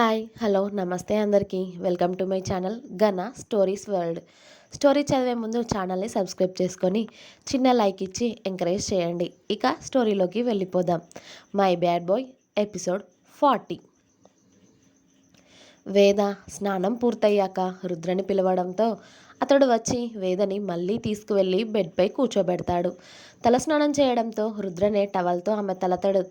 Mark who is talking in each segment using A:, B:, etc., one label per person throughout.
A: Hi hello నమస్తే అందరికీ. Welcome to my channel Gana stories world. Story చదివే ముందు ఛానల్ని సబ్స్క్రైబ్ చేసుకొని చిన్న లైక్ ఇచ్చి ఎంకరేజ్ చేయండి. ఇక స్టోరీలోకి వెళ్ళిపోదాం. My bad boy episode forty. Veda స్నానం పూర్తయ్యాక రుద్రని పిలవడంతో అతడు వచ్చి వేదని మళ్ళీ తీసుకువెళ్ళి బెడ్పై కూర్చోబెడతాడు. తలస్నానం చేయడంతో రుద్రనే టవల్తో ఆమె తలతడు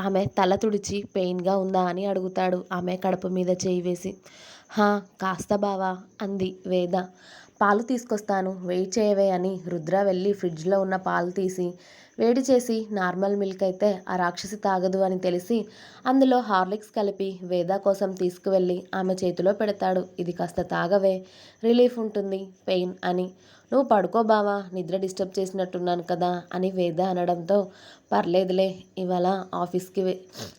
A: ఆమె తల తుడిచి పెయిన్గా ఉందా అని అడుగుతాడు. ఆమె కడుపు మీద చేయి వేసి హా కాస్త బావా అంది వేద. పాలు తీసుకొస్తాను వెయిట్ చేయవే అని రుద్ర వెళ్ళి ఫ్రిడ్జ్లో ఉన్న పాలు తీసి వేడి చేసి నార్మల్ మిల్క్ అయితే ఆ రాక్షసి తాగదు అని తెలిసి అందులో హార్లిక్స్ కలిపి వేద కోసం తీసుకువెళ్ళి ఆమె చేతిలో పెడతాడు. ఇది కాస్త తాగవే. రిలీఫ్ ఉంటుంది. పెయిన్ అని. నువ్వు పడుకో బావా. నిద్ర డిస్టర్బ్ చేసినట్టున్నాను కదా అని వేద అనడంతో పర్లేదులే. ఇవాళ ఆఫీస్కి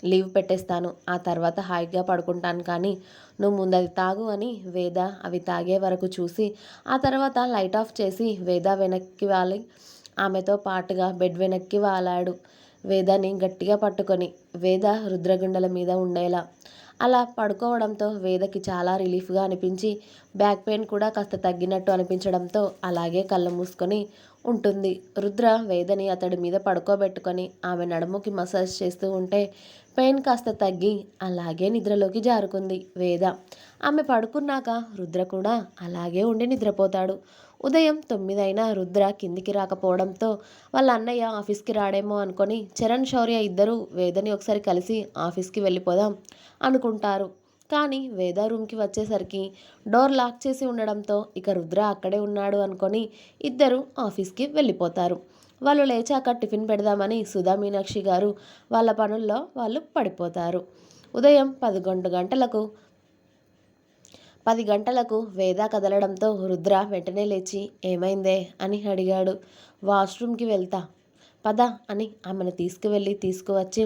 A: లీవ్ పెట్టేస్తాను. ఆ తర్వాత హాయిగా పడుకుంటాను కానీ నువ్వు ముందు అది తాగు అని వేద అవి తాగే వరకు చూసి ఆ తర్వాత లైట్ ఆఫ్ చేసి వేద వెనక్కి వాలి. ఆమెతో పాటుగా బెడ్ వెనక్కి వాలాడు. వేదని గట్టిగా పట్టుకొని వేద రుద్రగుండల మీద ఉండేలా. అలా పడుకోవడంతో వేదకి చాలా రిలీఫ్గా అనిపించి బ్యాక్ పెయిన్ కూడా కాస్త తగ్గినట్టు అనిపించడంతో అలాగే కళ్ళు మూసుకొని ఉంటుంది. రుద్ర వేదని అతడి మీద పడుకోబెట్టుకొని ఆమె నడుముకి మసాజ్ చేస్తూ ఉంటే పెయిన్ కాస్త తగ్గి అలాగే నిద్రలోకి జారుకుంది వేద. ఆమె పడుకున్నాక రుద్ర కూడా అలాగే ఉండి నిద్రపోతాడు. ఉదయం తొమ్మిదైనా రుద్ర కిందికి రాకపోవడంతో వాళ్ళ అన్నయ్య ఆఫీస్కి రాడేమో అనుకొని చరణ్ శౌర్య ఇద్దరు వేదని ఒకసారి కలిసి ఆఫీస్కి వెళ్ళిపోదాం అనుకుంటారు. కానీ వేద రూమ్కి వచ్చేసరికి డోర్ లాక్ చేసి ఉండడంతో ఇక రుద్ర అక్కడే ఉన్నాడు అనుకొని ఇద్దరు ఆఫీస్కి వెళ్ళిపోతారు. వాళ్ళు లేచాక టిఫిన్ పెడదామని సుధా మీనాక్షి గారు వాళ్ళ పనుల్లో వాళ్ళు పడిపోతారు. ఉదయం పదకొండు గంటలకు పది గంటలకు వేద కదలడంతో రుద్ర వెంటనే లేచి ఏమైందే? అని అడిగాడు. వాష్రూమ్కి వెళ్తా. పద అని ఆమెను తీసుకువెళ్ళి తీసుకువచ్చి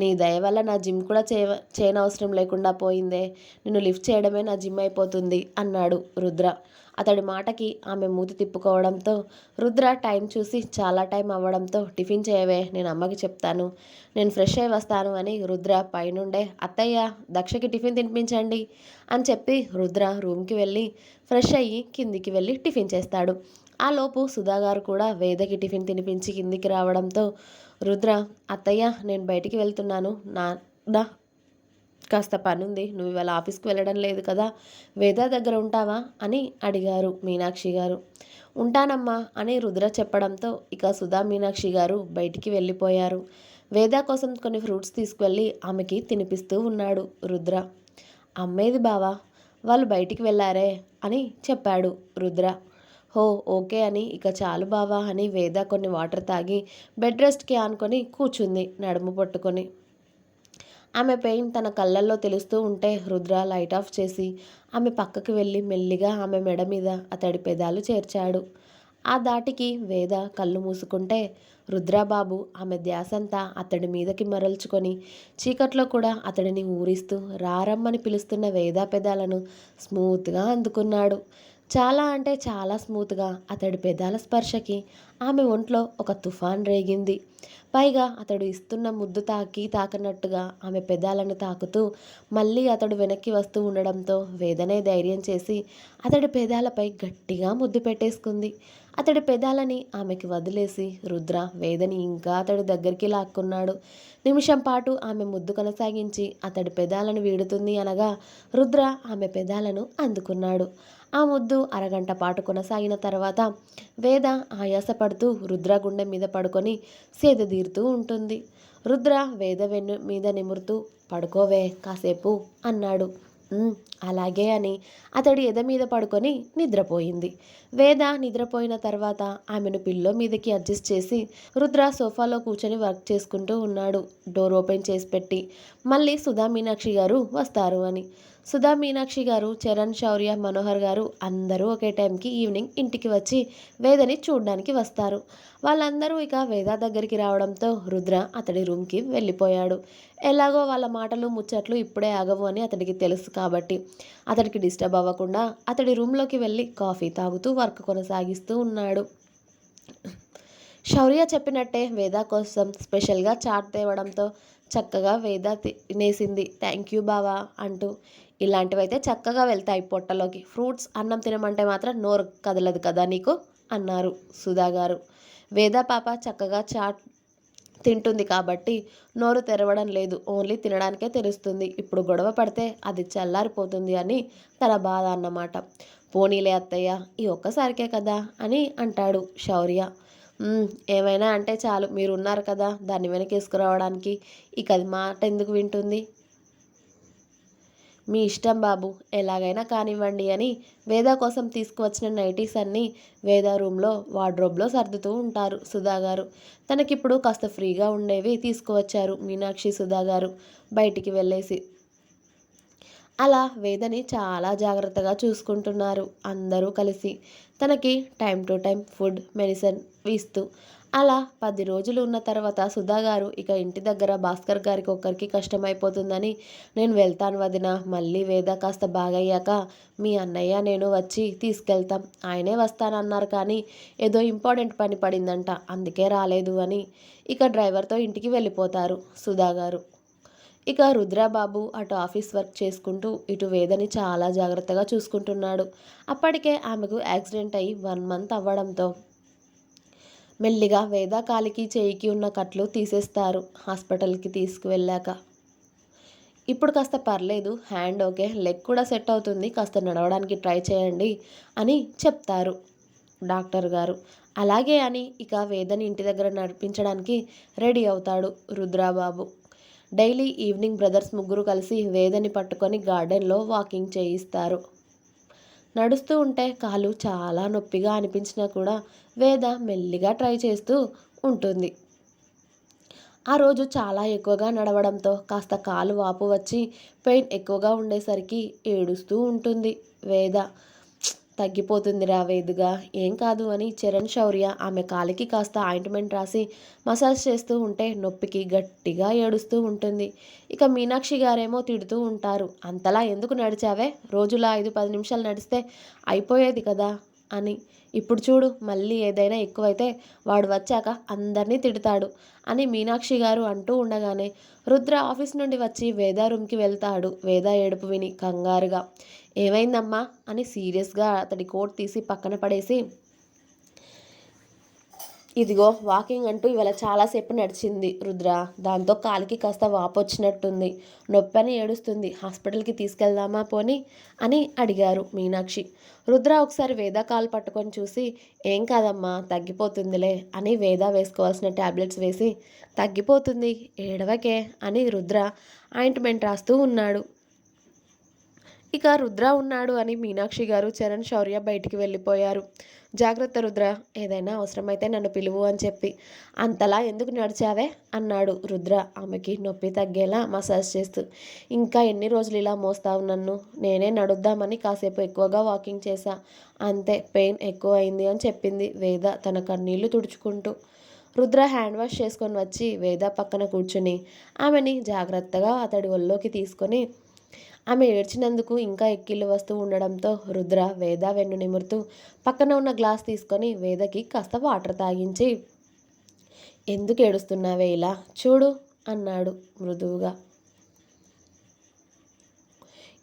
A: నీ దయ వల్ల నా జిమ్ కూడా చే చేయనవసరం లేకుండా పోయిందే. నిన్ను లిఫ్ట్ చేయడమే నా జిమ్ అయిపోతుంది అన్నాడు రుద్ర. అతడి మాటకి ఆమె మూతి తిప్పుకోవడంతో రుద్ర టైం చూసి చాలా టైం అవ్వడంతో టిఫిన్ చేయవే నేను అమ్మకి చెప్తాను. నేను ఫ్రెష్ అయి వస్తాను అని రుద్ర పైనుండే అత్తయ్య దక్షకి టిఫిన్ తినిపించండి అని చెప్పి రుద్ర రూమ్కి వెళ్ళి ఫ్రెష్ అయ్యి కిందికి వెళ్ళి టిఫిన్ చేస్తాడు. ఆ లోపు సుధాగారు కూడా వేదకి టిఫిన్ తినిపించి కిందికి రావడంతో రుద్ర అత్తయ్య నేను బయటికి వెళ్తున్నాను. నా నా కాస్త పనుంది. నువ్వు ఇవాళ ఆఫీస్కి వెళ్ళడం లేదు కదా. వేద దగ్గర ఉంటావా? అని అడిగారు మీనాక్షి గారు. ఉంటానమ్మా అని రుద్ర చెప్పడంతో ఇక సుధా మీనాక్షి గారు బయటికి వెళ్ళిపోయారు. వేద కోసం కొన్ని ఫ్రూట్స్ తీసుకువెళ్ళి ఆమెకి తినిపిస్తూ ఉన్నాడు రుద్ర. అమ్మేది బావా వాళ్ళు బయటికి వెళ్ళారే అని చెప్పాడు రుద్ర. హో ఓకే అని ఇక చాలు బావా అని వేద కొన్ని వాటర్ తాగి బెడ్ రెస్ట్కి ఆనుకొని కూర్చుంది నడుము పట్టుకొని. ఆమె పెయిన్ తన కళ్ళల్లో తెలుస్తూ ఉంటే రుద్ర లైట్ ఆఫ్ చేసి ఆమె పక్కకు వెళ్ళి మెల్లిగా ఆమె మెడ మీద అతడి పెదాలు చేర్చాడు. ఆ దాటికి వేద కళ్ళు మూసుకుంటే రుద్రబాబు ఆమె ధ్యాసంతా అతడి మీదకి మరల్చుకొని చీకట్లో కూడా అతడిని ఊరిస్తూ రారమ్మని పిలుస్తున్న వేద పెదాలను స్మూత్గా అందుకున్నాడు. చాలా అంటే చాలా స్మూత్గా అతడి పెదాల స్పర్శకి ఆమె ఒంట్లో ఒక తుఫాన్ రేగింది. పైగా అతడు ఇస్తున్న ముద్దు తాకి తాకనట్టుగా ఆమె పెదాలను తాకుతూ మళ్ళీ అతడు వెనక్కి వస్తూ ఉండడంతో వేదనే ధైర్యం చేసి అతడి పెదాలపై గట్టిగా ముద్దు పెట్టేసుకుంది. అతడి పెదాలని ఆమెకి వదిలేసి రుద్ర వేదని ఇంకా అతడి దగ్గరికి లాక్కున్నాడు. నిమిషం పాటు ఆమె ముద్దు కొనసాగించి అతడి పెదాలను వీడుతుంది అనగా రుద్ర ఆమె పెదాలను అందుకున్నాడు. ఆ ముద్దు అరగంట పాటు కొనసాగిన తర్వాత వేద ఆయాసపడుతూ రుద్ర గుండె మీద పడుకొని సేదదీరుతూ ఉంటుంది. రుద్ర వేద వెన్ను మీద నిమురుతూ పడుకోవే కాసేపు అన్నాడు. అలాగే అని అతడి ఎద మీద పడుకొని నిద్రపోయింది. వేద నిద్రపోయిన తర్వాత ఆమెను పిల్లో మీదకి అడ్జస్ట్ చేసి రుద్ర సోఫాలో కూర్చొని వర్క్ చేసుకుంటూ ఉన్నాడు. డోర్ ఓపెన్ చేసి పెట్టి మళ్ళీ సుధా మీనాక్షి గారు వస్తారు అని. సుధా మీనాక్షి గారు చరణ్ శౌర్య మనోహర్ గారు అందరూ ఒకే టైంకి ఈవినింగ్ ఇంటికి వచ్చి వేదని చూడడానికి వస్తారు. వాళ్ళందరూ ఇక వేద దగ్గరికి రావడంతో రుద్ర అతడి రూమ్కి వెళ్ళిపోయాడు. ఎలాగో వాళ్ళ మాటలు ముచ్చట్లు ఇప్పుడే ఆగవు అని అతడికి తెలుసు కాబట్టి అతడికి డిస్టర్బ్ అవ్వకుండా అతడి రూమ్లోకి వెళ్ళి కాఫీ తాగుతూ వర్క్ కొనసాగిస్తూ ఉన్నాడు. శౌర్య చెప్పినట్టే వేద కోసం స్పెషల్గా చాట్ తేవడంతో చక్కగా వేద తినేసింది. థ్యాంక్ యూ బావా అంటూ. ఇలాంటివైతే చక్కగా వెళ్తాయి పొట్టలోకి. ఫ్రూట్స్ అన్నం తినమంటే మాత్రం నోరు కదలదు కదా నీకు? అన్నారు సుధా గారు. వేద పాప చక్కగా చాట్ తింటుంది కాబట్టి నోరు తెరవడం లేదు. ఓన్లీ తినడానికే తెలుస్తుంది. ఇప్పుడు గొడవ పడితే అది చల్లారిపోతుంది అని తన బాధ అన్నమాట. పోనీలే అత్తయ్య ఈ ఒక్కసారికే కదా అని అంటాడు శౌర్య. ఏమైనా అంటే చాలు మీరు ఉన్నారు కదా దాన్ని వెనకేసుకురావడానికి. ఇక అది మాట ఎందుకు వింటుంది? మీ ఇష్టం బాబు ఎలాగైనా కానివ్వండి అని వేద కోసం తీసుకువచ్చిన నైటీస్ అన్నీ వేద రూమ్లో వార్డ్రోబ్లో సర్దుతూ ఉంటారు సుధా గారు తనకిప్పుడు కాస్త ఫ్రీగా ఉండేవి తీసుకువచ్చారు మీనాక్షి సుధా గారు బయటికి వెళ్ళేసి. అలా వేదని చాలా జాగ్రత్తగా చూసుకుంటున్నారు అందరూ కలిసి. తనకి time to time food medicine ఇస్తూ. అలా పది రోజులు ఉన్న తర్వాత సుధా గారు ఇక ఇంటి దగ్గర భాస్కర్ గారికి ఒక్కరికి కష్టమైపోతుందని నేను వెళ్తాను వదిన మళ్ళీ వేద కాస్త బాగయ్యాక మీ అన్నయ్య నేను వచ్చి తీసుకెళ్తాం. ఆయనే వస్తానన్నారు కానీ ఏదో ఇంపార్టెంట్ పని పడిందంట అందుకే రాలేదు అని ఇక డ్రైవర్తో ఇంటికి వెళ్ళిపోతారు సుధా గారు. ఇక రుద్రాబాబు అటు ఆఫీస్ వర్క్ చేసుకుంటూ ఇటు వేదని చాలా జాగ్రత్తగా చూసుకుంటున్నాడు. అప్పటికే ఆమెకు యాక్సిడెంట్ అయ్యి వన్ మంత్ అవ్వడంతో మెల్లిగా వేద కాలికి చేయికి ఉన్న కట్లు తీసేస్తారు హాస్పిటల్కి తీసుకువెళ్ళాక. ఇప్పుడు కాస్త పర్లేదు హ్యాండ్ ఓకే లెగ్ కూడా సెట్ అవుతుంది కాస్త నడవడానికి ట్రై చేయండి అని చెప్తారు డాక్టర్ గారు. అలాగే అని ఇక వేదని ఇంటి దగ్గర నడిపించడానికి రెడీ అవుతాడు రుద్రాబాబు. డైలీ ఈవినింగ్ బ్రదర్స్ ముగ్గురు కలిసి వేదని పట్టుకొని గార్డెన్లో వాకింగ్ చేయిస్తారు. నడుస్తూ ఉంటే కాలు చాలా నొప్పిగా అనిపించినా కూడా వేద మెల్లిగా ట్రై చేస్తూ ఉంటుంది. ఆ రోజు చాలా ఎక్కువగా నడవడంతో కాస్త కాలు వాపు వచ్చి పెయిన్ ఎక్కువగా ఉండేసరికి ఏడుస్తూ ఉంటుంది వేద. తగ్గిపోతుందిరా వేదుగా. ఏం కాదు అని చరణ్ శౌర్య ఆమె కాలికి కాస్త ఆయింట్మెంట్ రాసి మసాజ్ చేస్తూ ఉంటే నొప్పికి గట్టిగా ఏడుస్తూ ఉంటుంది. ఇక మీనాక్షి గారేమో తిడుతూ ఉంటారు. అంతలా ఎందుకు నడిచావే? రోజులా ఐదు పది నిమిషాలు నడిస్తే అయిపోయేది కదా. అని. ఇప్పుడు చూడు మళ్ళీ ఏదైనా ఎక్కువైతే వాడు వచ్చాక అందరినీ తిడతాడు అని మీనాక్షి గారు అంటూ ఉండగానే రుద్ర ఆఫీస్ నుండి వచ్చి వేదా రూమ్కి వెళ్తాడు. వేదా ఏడుపు విని కంగారుగా ఏమైందమ్మా? అని సీరియస్గా అతడి కోట్ తీసి పక్కన పడేసి ఇదిగో వాకింగ్ అంటూ ఇవాళ చాలాసేపు నడిచింది రుద్ర. దాంతో కాలికి కాస్త వాపు వచ్చినట్టుంది. నొప్పి అని ఏడుస్తుంది. హాస్పిటల్కి తీసుకెళ్దామా పోని? అని అడిగారు మీనాక్షి. రుద్ర ఒకసారి వేద కాలు పట్టుకొని చూసి ఏం కాదమ్మా తగ్గిపోతుందిలే అని వేద వేసుకోవాల్సిన ట్యాబ్లెట్స్ వేసి తగ్గిపోతుంది ఏడవకే అని రుద్ర ఆయింట్మెంట్ రాస్తూ ఉన్నాడు. ఇక రుద్ర ఉన్నాడు అని మీనాక్షి గారు చరణ్ శౌర్య బయటికి వెళ్ళిపోయారు. జాగ్రత్త రుద్ర ఏదైనా అవసరమైతే నన్ను పిలువు అని చెప్పి. అంతలా ఎందుకు నడిచావే? అన్నాడు రుద్ర ఆమెకి నొప్పి తగ్గేలా మసాజ్ చేస్తూ. ఇంకా ఎన్ని రోజులు ఇలా మోస్తావు నన్ను? నేనే నడుద్దామని కాసేపు ఎక్కువగా వాకింగ్ చేశా. అంతే పెయిన్ ఎక్కువ అయింది అని చెప్పింది వేద తన కన్నీళ్ళు తుడుచుకుంటూ. రుద్ర హ్యాండ్ వాష్ చేసుకొని వచ్చి వేద పక్కన కూర్చుని ఆమెని జాగ్రత్తగా అతడి ఒళ్ళోకి తీసుకొని ఆమె ఏడ్చినందుకు ఇంకా ఎక్కిళ్ళు వస్తూ ఉండడంతో రుద్ర వేద వెన్ను నిమురుతూ పక్కన ఉన్న గ్లాస్ తీసుకొని వేదకి కాస్త వాటర్ తాగించి ఎందుకు ఏడుస్తున్నావే ఇలా? చూడు అన్నాడు మృదువుగా.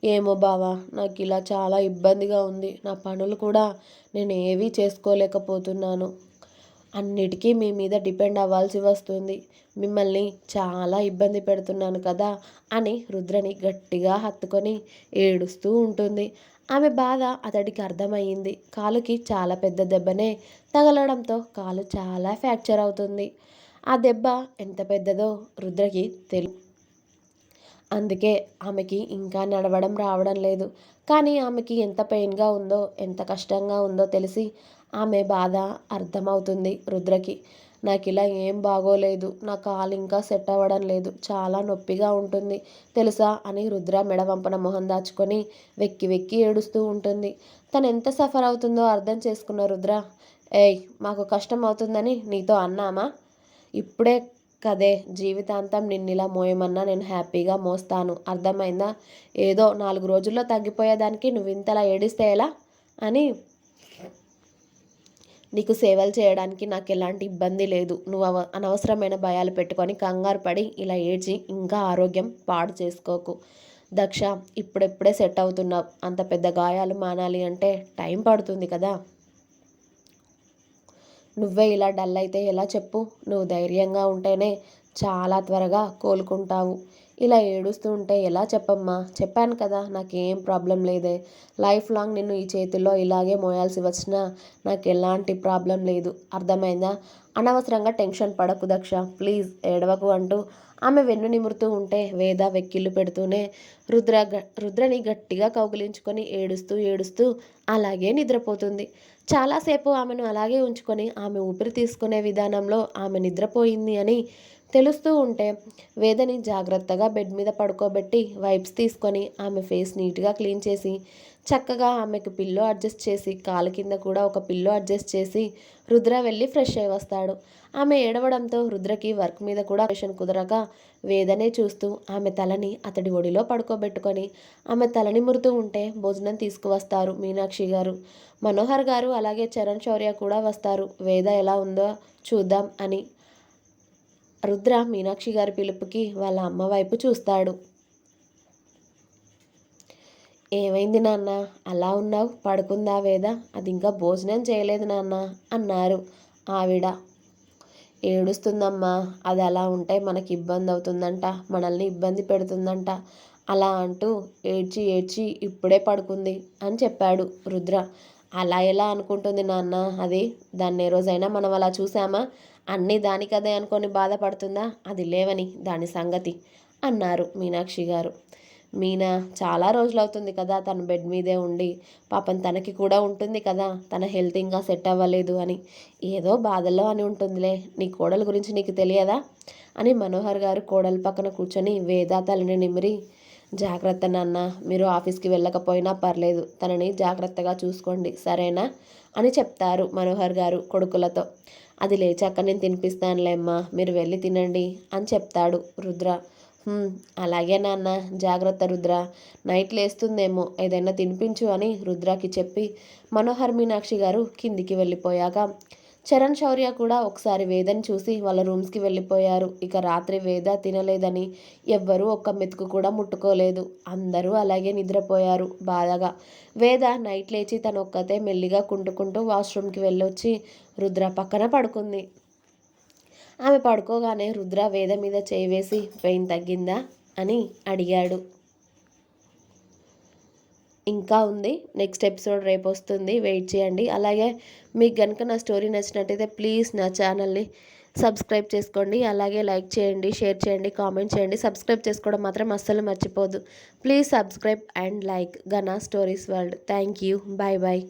A: ఏమో బావా నాకు ఇలా చాలా ఇబ్బందిగా ఉంది. నా పనులు కూడా నేను ఏవీ చేసుకోలేకపోతున్నాను. అన్నిటికీ మీ మీద డిపెండ్ అవ్వాల్సి వస్తుంది. మిమ్మల్ని చాలా ఇబ్బంది పెడుతున్నాను కదా అని రుద్రని గట్టిగా హత్తుకొని ఏడుస్తూ ఉంటుంది. ఆమె బాధ అతడికి అర్థమయ్యింది. కాలుకి చాలా పెద్ద దెబ్బనే తగలడంతో కాలు చాలా ఫ్రాక్చర్ అవుతుంది. ఆ దెబ్బ ఎంత పెద్దదో రుద్రకి తెలు అందుకే ఆమెకి ఇంకా నడవడం రావడం లేదు. కానీ ఆమెకి ఎంత పెయిన్గా ఉందో ఎంత కష్టంగా ఉందో తెలిసి ఆమె బాధ అర్థమవుతుంది రుద్రకి. నాకు ఇలా ఏం బాగోలేదు. నా కాలు ఇంకా సెట్ అవ్వడం లేదు. చాలా నొప్పిగా ఉంటుంది తెలుసా అని రుద్ర మెడవంపన మొహం దాచుకొని వెక్కి వెక్కి ఏడుస్తూ ఉంటుంది. తను ఎంత సఫర్ అవుతుందో అర్థం చేసుకున్న రుద్ర ఏయ్ మాకు కష్టం అవుతుందని నీతో అన్నామా? ఇప్పుడే కదే జీవితాంతం నిన్నిలా మోయమన్నా నేను హ్యాపీగా మోస్తాను. అర్థమైందా? ఏదో నాలుగు రోజుల్లో తగ్గిపోయేదానికి నువ్వు ఇంతలా ఏడిస్తే ఎలా? అని నీకు సేవలు చేయడానికి నాకు ఎలాంటి ఇబ్బంది లేదు. నువ్వు అవ అనవసరమైన భయాలు పెట్టుకొని కంగారు పడి ఇలా ఏడ్చి ఇంకా ఆరోగ్యం పాడు చేసుకోకు. దక్ష ఇప్పుడెప్పుడే సెట్ అవుతున్నావు. అంత పెద్ద గాయాలు మానాలి అంటే టైం పడుతుంది కదా. నువ్వే ఇలా డల్ అయితే ఎలా చెప్పు? నువ్వు ధైర్యంగా ఉంటేనే చాలా త్వరగా కోలుకుంటావు. ఇలా ఏడుస్తూ ఉంటే ఎలా చెప్పమ్మా? చెప్పాను కదా నాకేం ప్రాబ్లం లేదే. లైఫ్ లాంగ్ నిన్ను ఈ చేతిలో ఇలాగే మోయాల్సి వచ్చినా నాకు ఎలాంటి ప్రాబ్లం లేదు. అర్థమైందా? అనవసరంగా టెన్షన్ పడకు దక్ష. ప్లీజ్ ఏడవకు అంటూ ఆమె వెన్ను నిమురుతూ ఉంటే వేద వెక్కిళ్ళు పెడుతూనే రుద్ర రుద్రని గట్టిగా కౌగిలించుకొని ఏడుస్తూ ఏడుస్తూ అలాగే నిద్రపోతుంది. చాలాసేపు ఆమెను అలాగే ఉంచుకొని ఆమె ఊపిరి తీసుకునే విధానంలో ఆమె నిద్రపోయింది అని తెలుస్తూ ఉంటే వేదని జాగ్రత్తగా బెడ్ మీద పడుకోబెట్టి వైప్స్ తీసుకొని ఆమె ఫేస్ నీట్గా క్లీన్ చేసి చక్కగా ఆమెకు పిల్లో అడ్జస్ట్ చేసి కాలు కింద కూడా ఒక పిల్లో అడ్జస్ట్ చేసి రుద్ర వెళ్ళి ఫ్రెష్ అయి వస్తాడు. ఆమె ఏడవడంతో రుద్రకి వర్క్ మీద కూడా ఆపరేషన్ కుదరక వేదనే చూస్తూ ఆమె తలని అతడి ఒడిలో పడుకోబెట్టుకొని ఆమె తలని మురుతూ ఉంటే భోజనం తీసుకువస్తారు మీనాక్షి గారు. మనోహర్ గారు అలాగే చరణ్ శౌర్య కూడా వస్తారు. వేద ఎలా ఉందో చూద్దాం అని రుద్ర మీనాక్షి గారి పిలుపుకి వాళ్ళ అమ్మ వైపు చూస్తాడు. ఏమైంది నాన్న? అలా ఉన్నావు? పడుకుందా వేదా? అది ఇంకా భోజనం చేయలేదు నాన్న అన్నారు ఆవిడ. ఏడుస్తుందమ్మా అది అలా ఉంటే మనకి ఇబ్బంది అవుతుందంట మనల్ని ఇబ్బంది పెడుతుందంట. అలా అంటూ ఏడ్చి ఏడ్చి ఇప్పుడే పడుకుంది అని చెప్పాడు రుద్ర. అలా ఎలా అనుకుంటుంది నాన్న? అది దాన్ని ఏ రోజైనా మనం అలా చూసామా అన్నీ దానికదే అనుకొని బాధపడుతుందా? అది లేవని దాని సంగతి అన్నారు మీనాక్షి గారు. మీనా చాలా రోజులు అవుతుంది కదా తన బెడ్ మీదే ఉండి. పాపం తనకి కూడా ఉంటుంది కదా తన హెల్త్ ఇంకా సెట్ అవ్వలేదు అని. ఏదో బాధల్లో అని ఉంటుందిలే నీ కోడల గురించి నీకు తెలియదా? అని మనోహర్ గారు కోడల పక్కన కూర్చొని వేదా తలని నిమిరి జాగ్రత్త నాన్న మీరు ఆఫీస్కి వెళ్ళకపోయినా పర్లేదు తనని జాగ్రత్తగా చూసుకోండి సరేనా? అని చెప్తారు మనోహర్ గారు కొడుకులతో. అది లేచాక నేను తినిపిస్తానులేమ్మా మీరు వెళ్ళి తినండి అని చెప్తాడు రుద్ర. అలాగే నాన్న జాగ్రత్త రుద్ర. నైట్ లేస్తుందేమో ఏదైనా తినిపించు అని రుద్రకి చెప్పి మనోహర్ మీనాక్షి గారు కిందికి వెళ్ళిపోయాక చరణ్ శౌర్య కూడా ఒకసారి వేదని చూసి వాళ్ళ రూమ్స్కి వెళ్ళిపోయారు. ఇక రాత్రి వేద తినలేదని ఎవ్వరూ ఒక్క మెతుకు కూడా ముట్టుకోలేదు. అందరూ అలాగే నిద్రపోయారు బాధగా. వేద నైట్ లేచి తన ఒక్కతే మెల్లిగా కుంటుకుంటూ వాష్రూమ్కి వెళ్ళొచ్చి రుద్ర పక్కన పడుకుంది. ఆమె పడుకోగానే రుద్ర వేద మీద చేయి వేసి పెయిన్ తగ్గిందా? అని అడిగాడు. ఇంకా ఉంది. నెక్స్ట్ ఎపిసోడ్ రేపు వస్తుంది. వెయిట్ చేయండి. అలాగే మీకు కనుక నా స్టోరీ నచ్చినట్టయితే ప్లీజ్ నా ఛానల్ని సబ్స్క్రైబ్ చేసుకోండి. అలాగే లైక్ చేయండి షేర్ చేయండి కామెంట్ చేయండి. సబ్స్క్రైబ్ చేసుకోవడం మాత్రం అస్సలు మర్చిపోదు. Please subscribe and like Gana stories world thank you bye bye